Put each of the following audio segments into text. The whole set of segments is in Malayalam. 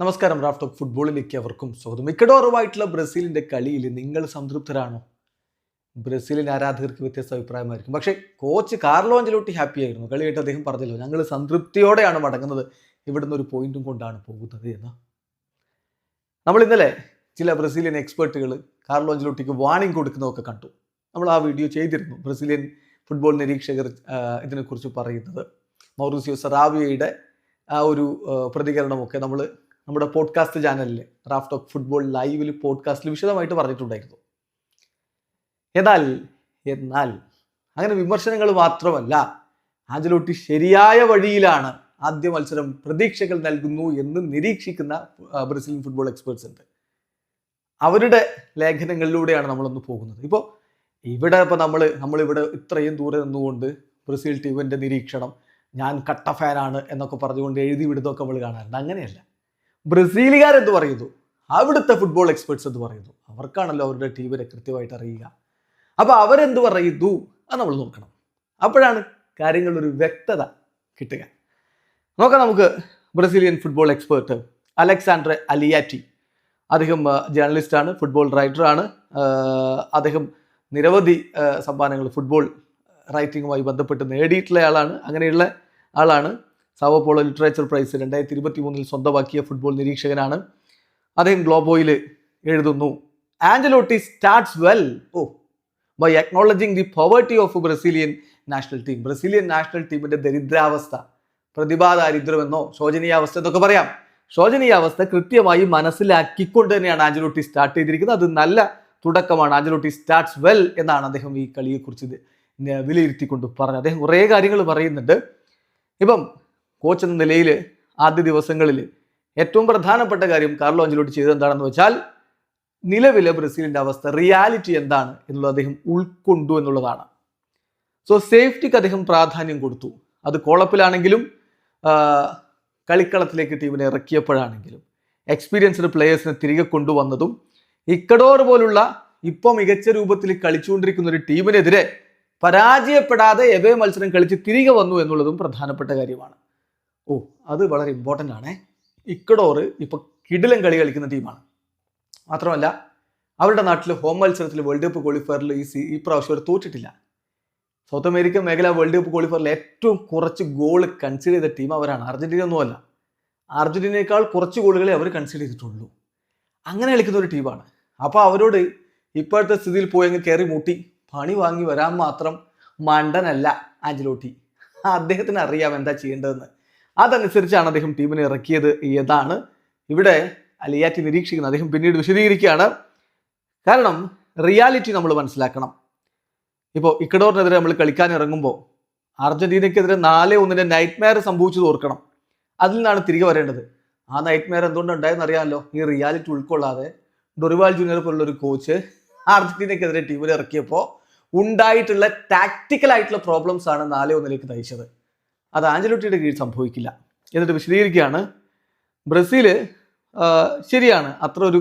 നമസ്കാരം റാഫ്റ്റ് ഫുട്ബോളിലേക്ക് അവർക്കും സ്വാഗതം. മിക്കഡോറുമായിട്ടുള്ള ബ്രസീലിന്റെ കളിയിൽ നിങ്ങൾ സംതൃപ്തരാണോ? ബ്രസീലിന്റെ ആരാധകർക്ക് വ്യത്യസ്ത അഭിപ്രായമായിരിക്കും. പക്ഷേ കോച്ച് കാർലോ അഞ്ചലോട്ടി ഹാപ്പി ആയിരുന്നു. കളിയായിട്ട് അദ്ദേഹം പറഞ്ഞല്ലോ ഞങ്ങൾ സംതൃപ്തിയോടെയാണ് മടങ്ങുന്നത്. ഇവിടുന്ന് ഒരു പോയിന്റും കൊണ്ടാണ് പോകുന്നത് എന്ന്. നമ്മൾ ഇന്നലെ ചില ബ്രസീലിയൻ എക്സ്പേർട്ടുകൾ കാർലോ അഞ്ചലോട്ടിക്ക് വാണിംഗ് കൊടുക്കുന്നതൊക്കെ കണ്ടു. നമ്മൾ ആ വീഡിയോ ചെയ്തിരുന്നു. ബ്രസീലിയൻ ഫുട്ബോൾ നിരീക്ഷകർ ഇതിനെക്കുറിച്ച് പറയുന്നത്. മൗറൂസിയോ സറാവിയയുടെ ആ ഒരു പ്രതികരണമൊക്കെ നമ്മൾ നമ്മുടെ പോഡ്കാസ്റ്റ് ചാനലിൽ റാഫ് ഓഫ് ഫുട്ബോൾ ലൈവിൽ പോഡ്കാസ്റ്റിൽ വിശദമായിട്ട് പറഞ്ഞിട്ടുണ്ടായിരുന്നു. എന്നാൽ എന്നാൽ അങ്ങനെ വിമർശനങ്ങൾ മാത്രമല്ല ആഞ്ചലോട്ടി ശരിയായ വഴിയിലാണ് ആദ്യ മത്സരം പ്രതീക്ഷകൾ നൽകുന്നു എന്ന് നിരീക്ഷിക്കുന്ന ബ്രസീലിയൻ ഫുട്ബോൾ എക്സ്പേർട്സ് ഉണ്ട്. അവരുടെ ലേഖനങ്ങളിലൂടെയാണ് നമ്മളൊന്ന് പോകുന്നത്. ഇപ്പോൾ ഇവിടെ ഇപ്പോൾ നമ്മൾ നമ്മളിവിടെ ഇത്രയും ദൂരെ നിന്നുകൊണ്ട് ബ്രസീൽ ടീമിന്റെ നിരീക്ഷണം ഞാൻ കട്ട ഫാനാണ് എന്നൊക്കെ പറഞ്ഞുകൊണ്ട് എഴുതി വിടുന്നതൊക്കെ നമ്മൾ കാണാറുണ്ട്. അങ്ങനെയല്ല. ബ്രസീലുകാരെന്ത് പറയുന്നു? അവിടുത്തെ ഫുട്ബോൾ എക്സ്പേർട്സ് എന്ന് പറയുന്നു? അവർക്കാണല്ലോ അവരുടെ ടീമിനെ കൃത്യമായിട്ട് അറിയുക. അപ്പോൾ അവരെന്ത് പറയുന്നു? അത് നമ്മൾ നോക്കണം. അപ്പോഴാണ് കാര്യങ്ങളൊരു വ്യക്തത കിട്ടുക. നോക്കാം നമുക്ക് Brazilian football expert Alexander Aliatti. അദ്ദേഹം ജേർണലിസ്റ്റാണ് ഫുട്ബോൾ റൈറ്ററാണ് അദ്ദേഹം നിരവധി സമ്മാനങ്ങൾ ഫുട്ബോൾ റൈറ്റിങ്ങുമായി ബന്ധപ്പെട്ട് നേടിയിട്ടുള്ള ആളാണ്. അങ്ങനെയുള്ള ആളാണ്. സാവോപോളോ ലിറ്ററേച്ചർ പ്രൈസ് രണ്ടായിരത്തി ഇരുപത്തി മൂന്നിൽ സ്വന്തമാക്കിയ ഫുട്ബോൾ നിരീക്ഷകനാണ്. അദ്ദേഹം ഗ്ലോബോയിൽ എഴുതുന്നു. Ancelotti starts well oh by acknowledging the poverty of Brazilian national team Brazilian national ടീമിന്റെ ദരിദ്രാവസ്ഥ പ്രതിഭാദാരിദ്ര്യമെന്നോ ശോചനീയാവസ്ഥ എന്നൊക്കെ പറയാം. ശോചനീയാവസ്ഥ കൃത്യമായി മനസ്സിലാക്കിക്കൊണ്ട് തന്നെയാണ് ആഞ്ചലോട്ടി സ്റ്റാർട്ട് ചെയ്തിരിക്കുന്നത്. അത് നല്ല തുടക്കമാണ്. ആഞ്ചലോട്ടി സ്റ്റാർട്ട്സ് വെൽ എന്നാണ് അദ്ദേഹം ഈ കളിയെക്കുറിച്ച് വിലയിരുത്തിക്കൊണ്ട് പറഞ്ഞത്. അദ്ദേഹം കുറേ കാര്യങ്ങൾ പറയുന്നുണ്ട്. ഇപ്പം കോച്ച് എന്ന നിലയിൽ ആദ്യ ദിവസങ്ങളിൽ ഏറ്റവും പ്രധാനപ്പെട്ട കാര്യം കാർലോ അഞ്ചലോട്ട് ചെയ്തത് എന്താണെന്ന് വെച്ചാൽ നിലവിലെ ബ്രസീലിന്റെ അവസ്ഥ റിയാലിറ്റി എന്താണ് എന്നുള്ളത് അദ്ദേഹം ഉൾക്കൊണ്ടു എന്നുള്ളതാണ്. സോ സേഫ്റ്റിക്ക് അദ്ദേഹം പ്രാധാന്യം കൊടുത്തു. അത് കോളപ്പിലാണെങ്കിലും കളിക്കളത്തിലേക്ക് ടീമിനെ ഇറക്കിയപ്പോഴാണെങ്കിലും എക്സ്പീരിയൻസ്ഡ് പ്ലേയേഴ്സിനെ തിരികെ കൊണ്ടുവന്നതും ഇക്കഡോർ പോലുള്ള ഇപ്പോൾ മികച്ച രൂപത്തിൽ കളിച്ചുകൊണ്ടിരിക്കുന്ന ഒരു ടീമിനെതിരെ പരാജയപ്പെടാതെ എവേ മത്സരം കളിച്ച് തിരികെ വന്നു എന്നുള്ളതും പ്രധാനപ്പെട്ട കാര്യമാണ്. ഓ അത് വളരെ ഇമ്പോർട്ടന്റ് ആണ്. ഇക്കഡോർ ഇപ്പോൾ കിടിലം കളി കളിക്കുന്ന ടീമാണ് മാത്രമല്ല അവരുടെ നാട്ടിൽ ഹോം മത്സരത്തിൽ വേൾഡ് കപ്പ് ക്വാളിഫയറിൽ ഈ സീ ഈ പ്രാവശ്യം അവർ തോറ്റിട്ടില്ല. സൗത്ത് അമേരിക്കൻ മേഖല വേൾഡ് കപ്പ് ക്വാളിഫയറിൽ ഏറ്റവും കുറച്ച് ഗോൾ കൺസിഡർ ചെയ്ത ടീം അവരാണ്. അർജന്റീന ഒന്നുമല്ല അർജന്റീനയേക്കാൾ കുറച്ച് ഗോളുകളെ അവർ കൺസിഡർ ചെയ്തിട്ടുള്ളൂ. അങ്ങനെ കളിക്കുന്ന ഒരു ടീമാണ് അപ്പോൾ അവരോട് ഇപ്പോഴത്തെ സ്ഥിതിയിൽ പോയി അങ്ങ് കയറി മുട്ടി. പണി വാങ്ങി വരാൻ മാത്രം മണ്ടനല്ല ആഞ്ചലോട്ടി അദ്ദേഹത്തിന് അറിയാം എന്താ ചെയ്യേണ്ടതെന്ന്. അതനുസരിച്ചാണ് അദ്ദേഹം ടീമിനെ ഇറക്കിയത് ഏതാണ് ഇവിടെ അലിയാറ്റി നിരീക്ഷിക്കുന്നത്. അദ്ദേഹം പിന്നീട് വിശദീകരിക്കുകയാണ്. കാരണം റിയാലിറ്റി നമ്മൾ മനസ്സിലാക്കണം. ഇപ്പോൾ ഇക്കഡോറിനെതിരെ നമ്മൾ കളിക്കാൻ ഇറങ്ങുമ്പോൾ അർജന്റീനയ്ക്കെതിരെ നാല് ഒന്നിന്റെ നൈറ്റ് മെയർ സംഭവിച്ചത് ഓർക്കണം. അതിൽ നിന്നാണ് തിരികെ വരേണ്ടത്. ആ നൈറ്റ് മെയർ എന്തുകൊണ്ട് ഉണ്ടായെന്ന് അറിയാമല്ലോ. ഈ റിയാലിറ്റി ഉൾക്കൊള്ളാതെ ഡൊറിവാൾ ജൂനിയർ പോലുള്ള ഒരു കോച്ച് അർജന്റീനയ്ക്കെതിരെ ടീമിൽ ഇറക്കിയപ്പോൾ ഉണ്ടായിട്ടുള്ള ടാക്ടിക്കൽ ആയിട്ടുള്ള പ്രോബ്ലംസ് ആണ് നാല് ഒന്നിലേക്ക് നയിച്ചത്. അത് ആഞ്ചലോട്ടിയുടെ കീഴിൽ സംഭവിക്കില്ല. എന്നിട്ട് വിശദീകരിക്കുകയാണ്. ബ്രസീൽ ശരിയാണ്. അത്ര ഒരു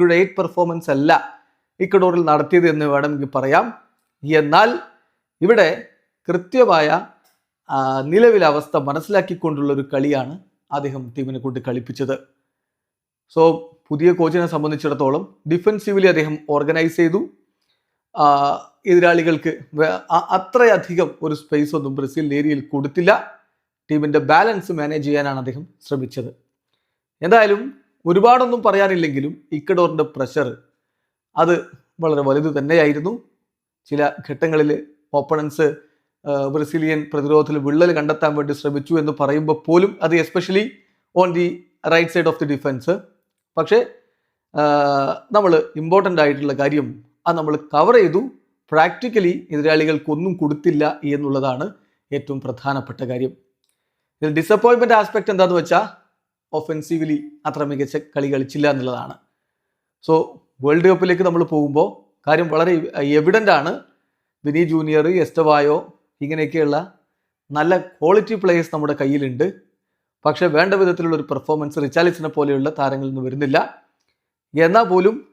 ഗ്രേറ്റ് പെർഫോമൻസ് അല്ല ഇക്കഡോറിൽ നടത്തിയത് എന്ന് വേണമെങ്കിൽ പറയാം. എന്നാൽ ഇവിടെ കൃത്യമായ നിലവിലെ അവസ്ഥ മനസ്സിലാക്കിക്കൊണ്ടുള്ള ഒരു കളിയാണ് അദ്ദേഹം ടീമിനെ കൊണ്ട് കളിപ്പിച്ചത്. സോ പുതിയ കോച്ചിനെ സംബന്ധിച്ചിടത്തോളം ഡിഫെൻസീവലി അദ്ദേഹം ഓർഗനൈസ് ചെയ്തു. എതിരാളികൾക്ക് അത്രയധികം ഒരു സ്പേസ് ഒന്നും ബ്രസീൽ ഏരിയയിൽ കൊടുത്തില്ല. ടീമിന്റെ ബാലൻസ് മാനേജ് ചെയ്യാനാണ് അദ്ദേഹം ശ്രമിച്ചത്. എന്തായാലും ഒരുപാടൊന്നും പറയാനില്ലെങ്കിലും ഇക്കഡോറിന്റെ പ്രഷർ അത് വളരെ വലുത് തന്നെയായിരുന്നു. ചില ഘട്ടങ്ങളിൽ ഓപ്പണൻസ് ബ്രസീലിയൻ പ്രതിരോധത്തിൽ വിള്ളൽ കണ്ടെത്താൻ വേണ്ടി ശ്രമിച്ചു എന്ന് പറയുമ്പോൾ പോലും അത് especially on the right side of the defence പക്ഷേ നമ്മൾ ഇമ്പോർട്ടന്റ് ആയിട്ടുള്ള കാര്യം അത് നമ്മൾ കവർ ചെയ്തു. പ്രാക്ടിക്കലി എതിരാളികൾക്കൊന്നും കൊടുത്തില്ല എന്നുള്ളതാണ് ഏറ്റവും പ്രധാനപ്പെട്ട കാര്യം. ഇതിൽ ഡിസപ്പോയിൻമെന്റ് ആസ്പെക്റ്റ് എന്താണെന്ന് വെച്ചാൽ ഒഫെൻസീവ്ലി അത്ര മികച്ച കളി കളിച്ചില്ല എന്നുള്ളതാണ്. സോ വേൾഡ് കപ്പിലേക്ക് നമ്മൾ പോകുമ്പോൾ കാര്യം വളരെ എവിഡന്റ് ആണ്. വിനി ജൂനിയർ എസ്റ്റവായോ ഇങ്ങനെയൊക്കെയുള്ള നല്ല ക്വാളിറ്റി പ്ലേയേഴ്സ് നമ്മുടെ കയ്യിലുണ്ട്. പക്ഷേ വേണ്ട വിധത്തിലുള്ള ഒരു പെർഫോമൻസ് റിച്ചാലിസിനെ പോലെയുള്ള താരങ്ങളിൽ നിന്ന് വരുന്നില്ല. എന്നാൽ പോലും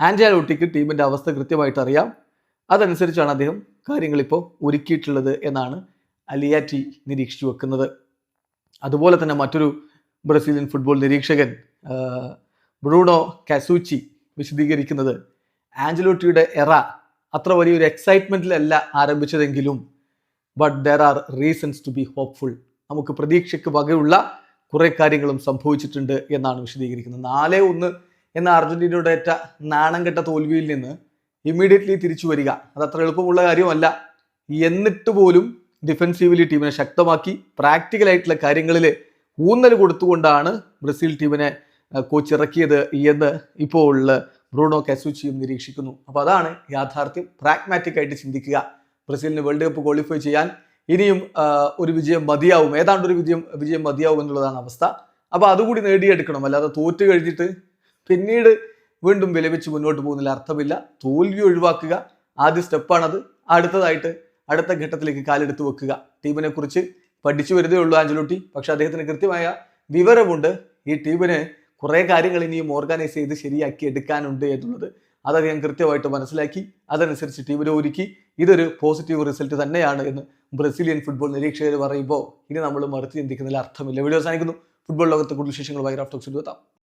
ആന്റാലോട്ടിക്ക് ടീമിന്റെ അവസ്ഥ കൃത്യമായിട്ട് അറിയാം. അതനുസരിച്ചാണ് അദ്ദേഹം കാര്യങ്ങളിപ്പോൾ ഒരുക്കിയിട്ടുള്ളത് എന്നാണ് അലിയാറ്റി നിരീക്ഷിച്ചു വെക്കുന്നത്. അതുപോലെ തന്നെ മറ്റൊരു ബ്രസീലിയൻ ഫുട്ബോൾ നിരീക്ഷകൻ ബ്രൂണോ കാസൂച്ചി വിശദീകരിക്കുന്നത് ആഞ്ചലോട്ടിയുടെ എറ അത്ര വലിയൊരു എക്സൈറ്റ്മെന്റിലല്ല ആരംഭിച്ചതെങ്കിലും but there are reasons to be hopeful നമുക്ക് പ്രതീക്ഷയ്ക്ക് വകയുള്ള കുറേ കാര്യങ്ങളും സംഭവിച്ചിട്ടുണ്ട് എന്നാണ് വിശദീകരിക്കുന്നത്. നാലേ ഒന്ന് എന്ന അർജന്റീനയുടെ ഏറ്റ നാണം കെട്ട തോൽവിയിൽ നിന്ന് ഇമ്മീഡിയറ്റ്ലി തിരിച്ചു വരിക. അത് അത്ര എളുപ്പമുള്ള കാര്യമല്ല. എന്നിട്ട് പോലും ഡിഫെൻസീവ്ലി ടീമിനെ ശക്തമാക്കി പ്രാക്ടിക്കൽ ആയിട്ടുള്ള കാര്യങ്ങളിൽ ഊന്നൽ കൊടുത്തുകൊണ്ടാണ് ബ്രസീൽ ടീമിനെ കോച്ച് ഇറക്കിയത് എന്ന് ഇപ്പോൾ ബ്രൂണോ കാസൂച്ചിയും നിരീക്ഷിക്കുന്നു. അപ്പോൾ അതാണ് യാഥാർത്ഥ്യം. പ്രാഗ്മാറ്റിക് ആയിട്ട് ചിന്തിക്കുക. ബ്രസീലിന് വേൾഡ് കപ്പ് ക്വാളിഫൈ ചെയ്യാൻ ഇനിയും ഒരു വിജയം മതിയാവും. ഏതാണ്ട് ഒരു വിജയം വിജയം മതിയാവും എന്നുള്ളതാണ് അവസ്ഥ. അപ്പോൾ അതുകൂടി നേടിയെടുക്കണം. അല്ലാതെ തോറ്റു കഴിഞ്ഞിട്ട് പിന്നീട് വീണ്ടും വിലപിച്ച് മുന്നോട്ട് പോകുന്നതിൽ അർത്ഥമില്ല. തോൽവി ഒഴിവാക്കുക. ആദ്യ സ്റ്റെപ്പാണത്. അടുത്തതായിട്ട് അടുത്ത ഘട്ടത്തിലേക്ക് കാലെടുത്ത് വെക്കുക. ടീമിനെ കുറിച്ച് പഠിച്ചു വരുന്നേ ഉള്ളൂ ആഞ്ചലോട്ടി പക്ഷെ അദ്ദേഹത്തിന് കൃത്യമായ വിവരമുണ്ട്. ഈ ടീമിന് കുറേ കാര്യങ്ങൾ ഇനിയും ഓർഗനൈസ് ചെയ്ത് ശരിയാക്കി എടുക്കാനുണ്ട് എന്നുള്ളത് അത് അദ്ദേഹം കൃത്യമായിട്ട് മനസ്സിലാക്കി. അതനുസരിച്ച് ടീമിനെ ഒരുക്കി. ഇതൊരു പോസിറ്റീവ് റിസൾട്ട് തന്നെയാണ് എന്ന് ബ്രസീലിയൻ ഫുട്ബോൾ നിരീക്ഷകർ പറയുമ്പോൾ ഇനി നമ്മൾ മറുത്ത് ചിന്തിക്കുന്നതിൽ അർത്ഥമില്ല. വീഡിയോ സാധിക്കുന്നു ഫുട്ബോൾ ലോകത്തെ കൂടുതൽ വിശേഷങ്ങളുമായി ടോക്സിൽ എത്താം.